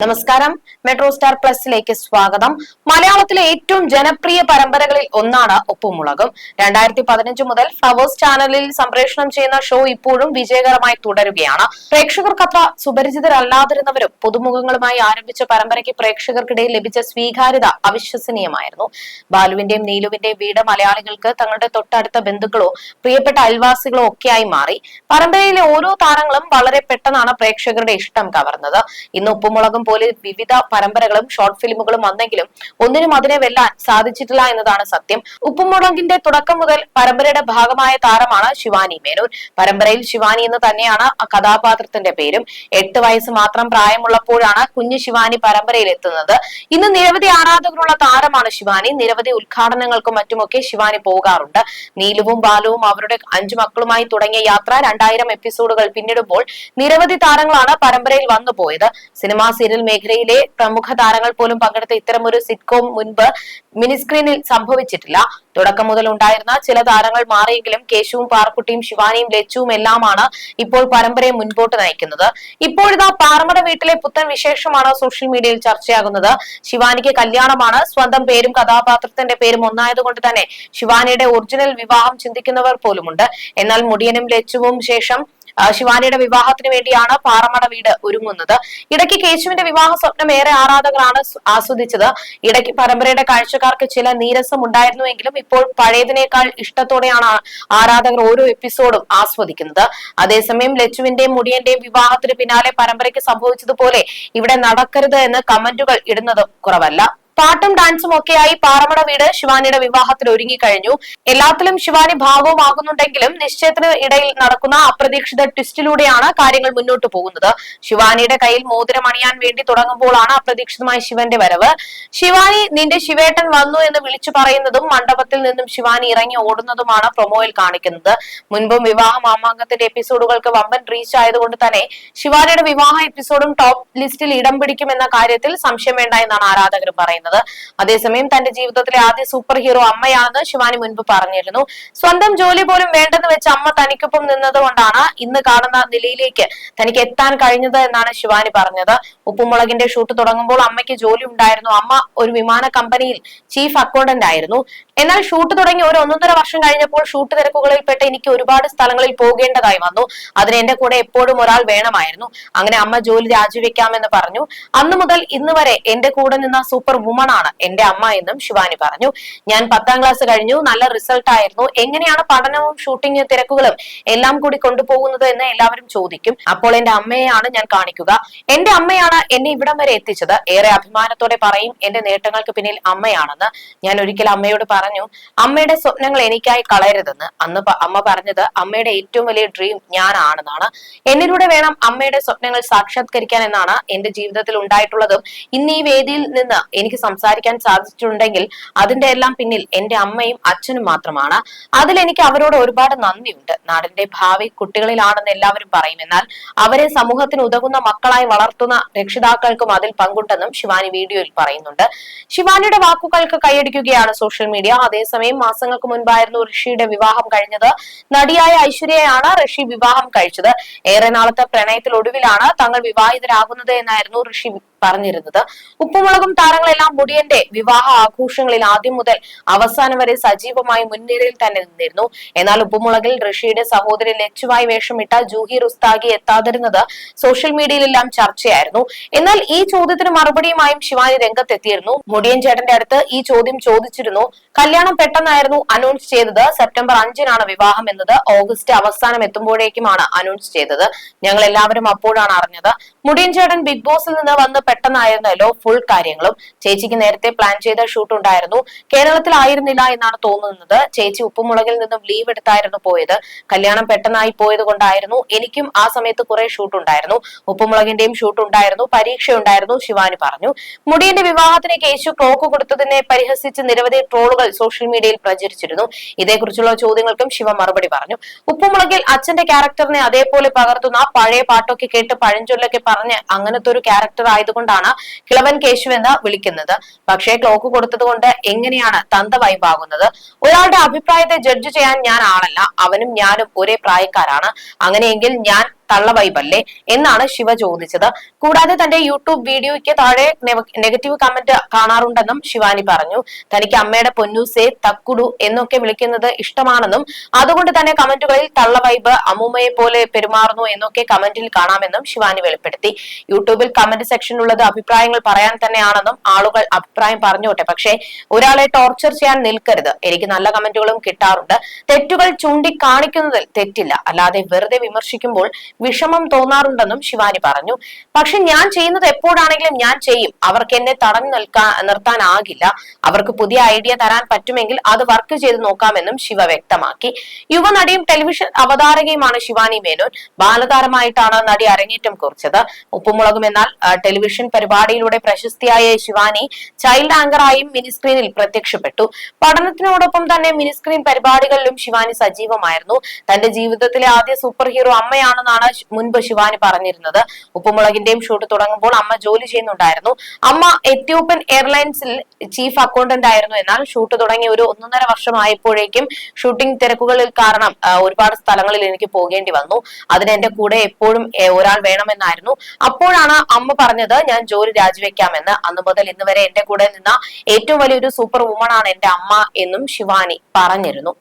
നമസ്കാരം. Metro star പ്ലസിലേക്ക് സ്വാഗതം. മലയാളത്തിലെ ഏറ്റവും ജനപ്രിയ പരമ്പരകളിൽ ഒന്നാണ് ഉപ്പുമുളകും രണ്ടായിരത്തി പതിനഞ്ച് മുതൽ ഫ്ലവേഴ്സ് ചാനലിൽ സംപ്രേഷണം ചെയ്യുന്ന ഷോ ഇപ്പോഴും വിജയകരമായി തുടരുകയാണ്. പ്രേക്ഷകർക്കത്ര സുപരിചിതരല്ലാതിരുന്നവരും പുതുമുഖങ്ങളുമായി ആരംഭിച്ച പരമ്പരയ്ക്ക് പ്രേക്ഷകർക്കിടയിൽ ലഭിച്ച സ്വീകാര്യത അവിശ്വസനീയമായിരുന്നു. ബാലുവിന്റെയും നീലുവിന്റെയും വീട് മലയാളികൾക്ക് തങ്ങളുടെ തൊട്ടടുത്ത ബന്ധുക്കളോ പ്രിയപ്പെട്ട അയൽവാസികളോ ഒക്കെയായി മാറി. പരമ്പരയിലെ ഓരോ താരങ്ങളും വളരെ പെട്ടെന്നാണ് പ്രേക്ഷകരുടെ ഇഷ്ടം കവർന്നത്. ഇന്ന് ഉപ്പുമുളകും പോലെ വിവിധ പരമ്പരകളും ഷോർട്ട് ഫിലിമുകളും വന്നെങ്കിലും ഒന്നിനും അതിനെ വെല്ലാൻ സാധിച്ചിട്ടില്ല എന്നതാണ് സത്യം. ഉപ്പുമുളകിന്റെ തുടക്കം മുതൽ പരമ്പരയുടെ ഭാഗമായ താരമാണ് ശിവാനി മേനോൻ. പരമ്പരയിൽ ശിവാനി എന്ന് തന്നെയാണ് കഥാപാത്രത്തിന്റെ പേരും. എട്ട് വയസ്സ് മാത്രം പ്രായമുള്ളപ്പോഴാണ് കുഞ്ഞു ശിവാനി പരമ്പരയിൽ എത്തുന്നത്. ഇന്ന് നിരവധി ആരാധകരുള്ള താരമാണ് ശിവാനി. നിരവധി ഉദ്ഘാടനങ്ങൾക്കും മറ്റുമൊക്കെ ശിവാനി പോകാറുണ്ട്. നീലുവും ബാലുവും അവരുടെ അഞ്ചു മക്കളുമായി തുടങ്ങിയ യാത്ര രണ്ടായിരം എപ്പിസോഡുകൾ പിന്നിടുമ്പോൾ നിരവധി താരങ്ങളാണ് പരമ്പരയിൽ വന്നു പോയത് സിനിമാ സീരിയൽ മേഖലയിലെ പ്രമുഖ താരങ്ങൾ പോലും പങ്കെടുത്ത ഇത്തരമൊരു സിറ്റ്കോം മുൻപ് മിനിസ്ക്രീനിൽ സംഭവിച്ചിട്ടില്ല. തുടക്കം മുതൽ ഉണ്ടായിരുന്ന ചില താരങ്ങൾ മാറിയെങ്കിലും കേശുവും പാർക്കുട്ടിയും ശിവാനിയും ലച്ചുവും എല്ലാമാണ് ഇപ്പോൾ പരമ്പരയെ മുൻപോട്ട് നയിക്കുന്നത്. ഇപ്പോഴിതാ പാറമട വീട്ടിലെ പുത്തൻ വിശേഷമാണ് സോഷ്യൽ മീഡിയയിൽ ചർച്ചയാകുന്നത്. ശിവാനിക്ക് കല്യാണമാണ് സ്വന്തം പേരും കഥാപാത്രത്തിന്റെ പേരും ഒന്നായതുകൊണ്ട് തന്നെ ശിവാനിയുടെ ഒറിജിനൽ വിവാഹം ചിന്തിക്കുന്നവർ പോലുമുണ്ട്. എന്നാൽ മുടിയനും ലച്ചുവും ശേഷം ശിവാനിയുടെ വിവാഹത്തിന് വേണ്ടിയാണ് പാറമട വീട് ഒരുങ്ങുന്നത്. ഇടയ്ക്ക് കേശുവിന്റെ വിവാഹ സ്വപ്നം ഏറെ ആരാധകരാണ് ആസ്വദിച്ചത്. ഇടയ്ക്ക് പരമ്പരയുടെ കാഴ്ചക്കാർക്ക് ചില നീരസം ഉണ്ടായിരുന്നുവെങ്കിലും ഇപ്പോൾ പഴയതിനേക്കാൾ ഇഷ്ടത്തോടെയാണ് ആരാധകർ ഓരോ എപ്പിസോഡും ആസ്വദിക്കുന്നത്. അതേസമയം ലച്ചുവിന്റെയും മുടിയന്റെയും വിവാഹത്തിന് പിന്നാലെ പരമ്പരയ്ക്ക് സംഭവിച്ചതുപോലെ ഇവിടെ നടക്കരുത് എന്ന് കമന്റുകൾ ഇടുന്നത് കുറവല്ല. പാട്ടും ഡാൻസും ഒക്കെയായി പാറമട വീട് ശിവാനിയുടെ വിവാഹത്തിൽ ഒരുങ്ങിക്കഴിഞ്ഞു. എല്ലാത്തിലും ശിവാനി ഭാഗവുമാകുന്നുണ്ടെങ്കിലും നിശ്ചയത്തിന് ഇടയിൽ നടക്കുന്ന അപ്രതീക്ഷിത ട്വിസ്റ്റിലൂടെയാണ് കാര്യങ്ങൾ മുന്നോട്ട് പോകുന്നത്. ശിവാനിയുടെ കയ്യിൽ മോതിരം അണിയാൻ വേണ്ടി തുടങ്ങുമ്പോഴാണ് അപ്രതീക്ഷിതമായി ശിവന്റെ വരവ്. ശിവാനി നിന്റെ ശിവേട്ടൻ വന്നു എന്ന് വിളിച്ചു പറയുന്നതും മണ്ഡപത്തിൽ നിന്നും ശിവാനി ഇറങ്ങി ഓടുന്നതുമാണ് പ്രൊമോയിൽ കാണിക്കുന്നത്. മുൻപും വിവാഹ മാമാങ്കത്തിന്റെ എപ്പിസോഡുകൾക്ക് വമ്പൻ റീച്ച് ആയതുകൊണ്ട് തന്നെ ശിവാനിയുടെ വിവാഹ എപ്പിസോഡും ടോപ്പ് ലിസ്റ്റിൽ ഇടം പിടിക്കുമെന്ന കാര്യത്തിൽ സംശയം വേണ്ട എന്നാണ് ആരാധകർ പറയുന്നത്. അതേസമയം തന്റെ ജീവിതത്തിലെ ആദ്യ സൂപ്പർ ഹീറോ അമ്മയാണെന്ന് ശിവാനി മുൻപ് പറഞ്ഞിരുന്നു. സ്വന്തം ജോലി പോലും വേണ്ടെന്ന് വെച്ച് അമ്മ തനിക്കൊപ്പം നിന്നതുകൊണ്ടാണ് ഇന്ന് കാണുന്ന നിലയിലേക്ക് തനിക്ക് എത്താൻ കഴിഞ്ഞത് എന്നാണ് ശിവാനി പറഞ്ഞത്. ഉപ്പുമുളകിന്റെ ഷൂട്ട് തുടങ്ങുമ്പോൾ അമ്മയ്ക്ക് ജോലി ഉണ്ടായിരുന്നു. അമ്മ ഒരു വിമാന കമ്പനിയിൽ ചീഫ് അക്കൗണ്ടന്റ് ആയിരുന്നു. എന്നാൽ ഷൂട്ട് തുടങ്ങി ഒരു ഒന്നൊന്നര വർഷം കഴിഞ്ഞപ്പോൾ ഷൂട്ട് തിരക്കുകളിൽപ്പെട്ട് എനിക്ക് ഒരുപാട് സ്ഥലങ്ങളിൽ പോകേണ്ടതായി വന്നു. അതിന് എന്റെ കൂടെ എപ്പോഴും ഒരാൾ വേണമായിരുന്നു. അങ്ങനെ അമ്മ ജോലി രാജിവെക്കാമെന്ന് പറഞ്ഞു. അന്നു മുതൽ ഇന്ന് വരെ എന്റെ കൂടെ നിന്ന സൂപ്പർ വുമൺ ആണ് എന്റെ അമ്മ എന്നും ശിവാനി പറഞ്ഞു. ഞാൻ പത്താം ക്ലാസ് കഴിഞ്ഞു. നല്ല റിസൾട്ട് ആയിരുന്നു. എങ്ങനെയാണ് പഠനവും ഷൂട്ടിംഗ് തിരക്കുകളും എല്ലാം കൂടി കൊണ്ടുപോകുന്നത് എന്ന് എല്ലാവരും ചോദിക്കും. അപ്പോൾ എന്റെ അമ്മയെയാണ് ഞാൻ കാണിക്കുക. എന്റെ അമ്മയാണ് എന്നെ ഇവിടം വരെ എത്തിച്ചത് ഏറെ അഭിമാനത്തോടെ പറയും എന്റെ നേട്ടങ്ങൾക്ക് പിന്നിൽ അമ്മയാണെന്ന്. ഞാൻ ഒരിക്കൽ അമ്മയോട് പറഞ്ഞു അമ്മയുടെ സ്വപ്നങ്ങൾ എനിക്കായി കളയരുതെന്ന്. അന്ന് അമ്മ പറഞ്ഞത് അമ്മയുടെ ഏറ്റവും വലിയ ഡ്രീം ഞാനാണെന്നാണ്. എന്നിലൂടെ വേണം അമ്മയുടെ സ്വപ്നങ്ങൾ സാക്ഷാത്കരിക്കാൻ എന്നാണ് എന്റെ ജീവിതത്തിൽ ഉണ്ടായിട്ടുള്ളതും. ഇന്ന് ഈ വേദിയിൽ നിന്ന് എനിക്ക് സംസാരിക്കാൻ സാധിച്ചിട്ടുണ്ടെങ്കിൽ അതിന്റെ എല്ലാം പിന്നിൽ എന്റെ അമ്മയും അച്ഛനും മാത്രമാണ്. അതിൽ എനിക്ക് അവരോട് ഒരുപാട് നന്ദിയുണ്ട്. നാടിന്റെ ഭാവി കുട്ടികളിലാണെന്ന് എല്ലാവരും പറയും എന്നാൽ അവരെ സമൂഹത്തിന് ഉതകുന്ന മക്കളായി വളർത്തുന്ന രക്ഷിതാക്കൾക്കും അതിൽ പങ്കുണ്ടെന്നും ശിവാനി വീഡിയോയിൽ പറയുന്നുണ്ട്. ശിവാനിയുടെ വാക്കുകൾക്ക് കൈയടിക്കുകയാണ് സോഷ്യൽ മീഡിയ. അതേസമയം മാസങ്ങൾക്ക് മുൻപായിരുന്നു ഋഷിയുടെ വിവാഹം കഴിഞ്ഞത്. നടിയായ ഐശ്വര്യയാണ് ഋഷി വിവാഹം കഴിച്ചത്. ഏറെ നാളത്തെ പ്രണയത്തിലൊടുവിലാണ് തങ്ങൾ വിവാഹിതരാകുന്നത് എന്നായിരുന്നു ഋഷി പറഞ്ഞിരുന്നത്. ഉപ്പുമുളകും താരങ്ങളെല്ലാം മുടിയന്റെ വിവാഹ ആഘോഷങ്ങളിൽ ആദ്യം മുതൽ അവസാനം വരെ സജീവമായി മുൻനിരയിൽ തന്നെ നിന്നിരുന്നു. എന്നാൽ ഉപ്പുമുളകിൽ ഋഷിയുടെ സഹോദരി ലച്ചുവായി വേഷമിട്ട ജൂഹി റുസ്താഗി എത്താതിരുന്നത് സോഷ്യൽ മീഡിയയിലെല്ലാം ചർച്ചയായിരുന്നു. എന്നാൽ ഈ ചോദ്യത്തിന് മറുപടിയുമായും ശിവാനി രംഗത്തെത്തിയിരുന്നു. മുടിയൻ ചേട്ടന്റെ അടുത്ത് ഈ ചോദ്യം ചോദിച്ചിരുന്നു. കല്യാണം പെട്ടെന്നായിരുന്നു അനൗൺസ് ചെയ്തത്. സെപ്റ്റംബർ അഞ്ചിനാണ് വിവാഹം എന്നത്. ഓഗസ്റ്റ് അവസാനം എത്തുമ്പോഴേക്കുമാണ് അനൗൺസ് ചെയ്തത്. ഞങ്ങൾ എല്ലാവരും അപ്പോഴാണ് അറിഞ്ഞത്. മുടിയൻ ചേട്ടൻ ബിഗ് ബോസിൽ നിന്ന് വന്ന് പെട്ടെന്നായിരുന്നല്ലോ ഫുൾ കാര്യങ്ങളും. ചേച്ചിക്ക് നേരത്തെ പ്ലാൻ ചെയ്ത ഷൂട്ട് ഉണ്ടായിരുന്നു. കേരളത്തിലായിരുന്നില്ല എന്നാണ് തോന്നുന്നത്. ചേച്ചി ഉപ്പുമുളകിൽ നിന്നും ലീവ് എടുത്തായിരുന്നു പോയത്. കല്യാണം പെട്ടെന്നായി പോയത് കൊണ്ടായിരുന്നു. എനിക്കും ആ സമയത്ത് കുറെ ഷൂട്ട് ഉണ്ടായിരുന്നു. ഉപ്പുമുളകിന്റെയും ഷൂട്ട് ഉണ്ടായിരുന്നു. പരീക്ഷ ഉണ്ടായിരുന്നു ശിവാനി പറഞ്ഞു. മുടിയന്റെ വിവാഹത്തിന് കേശു ക്ലോക്ക് കൊടുത്തതിനെ പരിഹസിച്ച് നിരവധി ട്രോളുകൾ സോഷ്യൽ മീഡിയയിൽ പ്രചരിച്ചിരുന്നു. ഇതേക്കുറിച്ചുള്ള ചോദ്യങ്ങൾക്കും ശിവ മറുപടി പറഞ്ഞു. ഉപ്പുമുളകിൽ അച്ഛന്റെ ക്യാരക്ടറിനെ അതേപോലെ പകർത്തുന്ന പഴയ പാട്ടൊക്കെ കേട്ട് പഴഞ്ചൊല്ലൊക്കെ അങ്ങനത്തെ ഒരു ക്യാരക്ടർ ആയതുകൊണ്ടാണ് കിളവൻ കേശു എന്ന് വിളിക്കുന്നത്. പക്ഷേ ക്ലോക്ക് കൊടുത്തത് കൊണ്ട് എങ്ങനെയാണ് തന്ത വൈബാകുന്നത് ഒരാളുടെ അഭിപ്രായത്തെ ജഡ്ജ് ചെയ്യാൻ ഞാൻ ആളല്ല. അവനും ഞാനും ഒരേ പ്രായക്കാരാണ്. അങ്ങനെയെങ്കിൽ ഞാൻ തള്ള അല്ലേ? എന്നാണ് ശിവ ചോദിച്ചത്. കൂടാതെ തന്റെ യൂട്യൂബ് വീഡിയോയ്ക്ക് താഴെ നെഗറ്റീവ് കമന്റ് കാണാറുണ്ടെന്നും ശിവാനി പറഞ്ഞു. തനിക്ക് അമ്മയുടെ പൊന്നൂസെ തക്കുടു എന്നൊക്കെ വിളിക്കുന്നത് ഇഷ്ടമാണെന്നും അതുകൊണ്ട് തന്നെ കമന്റുകളിൽ തള്ള വൈബ് അമ്മൂമ്മയെ പോലെ പെരുമാറുന്നു എന്നൊക്കെ കമന്റിൽ കാണാമെന്നും ശിവാനി വെളിപ്പെടുത്തി. യൂട്യൂബിൽ കമന്റ് സെക്ഷനിലുള്ളത് അഭിപ്രായങ്ങൾ പറയാൻ തന്നെയാണെന്നും ആളുകൾ അഭിപ്രായം പറഞ്ഞോട്ടെ. പക്ഷേ ഒരാളെ ടോർച്ചർ ചെയ്യാൻ നിൽക്കരുത്. എനിക്ക് നല്ല കമന്റുകളും കിട്ടാറുണ്ട്. തെറ്റുകൾ ചൂണ്ടിക്കാണിക്കുന്നതിൽ തെറ്റില്ല. അല്ലാതെ വെറുതെ വിമർശിക്കുമ്പോൾ വിഷമം തോന്നാറുണ്ടെന്നും ശിവാനി പറഞ്ഞു. പക്ഷെ ഞാൻ ചെയ്യുന്നത് എപ്പോഴാണെങ്കിലും ഞാൻ ചെയ്യും. അവർക്ക് എന്നെ തടഞ്ഞു നിൽക്കാൻ നിർത്താനാകില്ല. അവർക്ക് പുതിയ ഐഡിയ തരാൻ പറ്റുമെങ്കിൽ അത് വർക്ക് ചെയ്ത് നോക്കാമെന്നും ശിവ വ്യക്തമാക്കി. യുവനടിയും ടെലിവിഷൻ അവതാരകയുമാണ് ശിവാനി മേനോൻ. ബാലതാരമായിട്ടാണ് നടി അരങ്ങേറ്റം കുറിച്ചത്. ഉപ്പുമുളകും എന്നാൽ ടെലിവിഷൻ പരിപാടിയിലൂടെ പ്രശസ്തിയായ ശിവാനി ചൈൽഡ് ആങ്കറായും മിനിസ്ക്രീനിൽ പ്രത്യക്ഷപ്പെട്ടു. പഠനത്തിനോടൊപ്പം തന്നെ മിനിസ്ക്രീൻ പരിപാടികളിലും ശിവാനി സജീവമായിരുന്നു. തന്റെ ജീവിതത്തിലെ ആദ്യ സൂപ്പർ ഹീറോ അമ്മയാണെന്നാണ് മുൻപ് ശിവാനി പറഞ്ഞിരുന്നത് ഉപ്പുമുളകിന്റെയും ഷൂട്ട് തുടങ്ങുമ്പോൾ അമ്മ ജോലി ചെയ്യുന്നുണ്ടായിരുന്നു. അമ്മ എത്യോപ്യൻ എയർലൈൻസിൽ ചീഫ് അക്കൗണ്ടന്റ് ആയിരുന്നു. എന്നാൽ ഷൂട്ട് തുടങ്ങി ഒരു ഒന്നൊന്നര വർഷമായപ്പോഴേക്കും ഷൂട്ടിംഗ് തിരക്കുകളിൽ കാരണം ഒരുപാട് സ്ഥലങ്ങളിൽ എനിക്ക് പോകേണ്ടി വന്നു. അതിന് എന്റെ കൂടെ എപ്പോഴും ഒരാൾ വേണമെന്നായിരുന്നു. അപ്പോഴാണ് അമ്മ പറഞ്ഞത് ഞാൻ ജോലി രാജിവെക്കാമെന്ന്. അന്ന് മുതൽ ഇന്ന് വരെ എന്റെ കൂടെ നിന്ന ഏറ്റവും വലിയൊരു സൂപ്പർ വുമൺ ആണ് എന്റെ അമ്മ എന്നും ശിവാനി പറഞ്ഞിരുന്നു.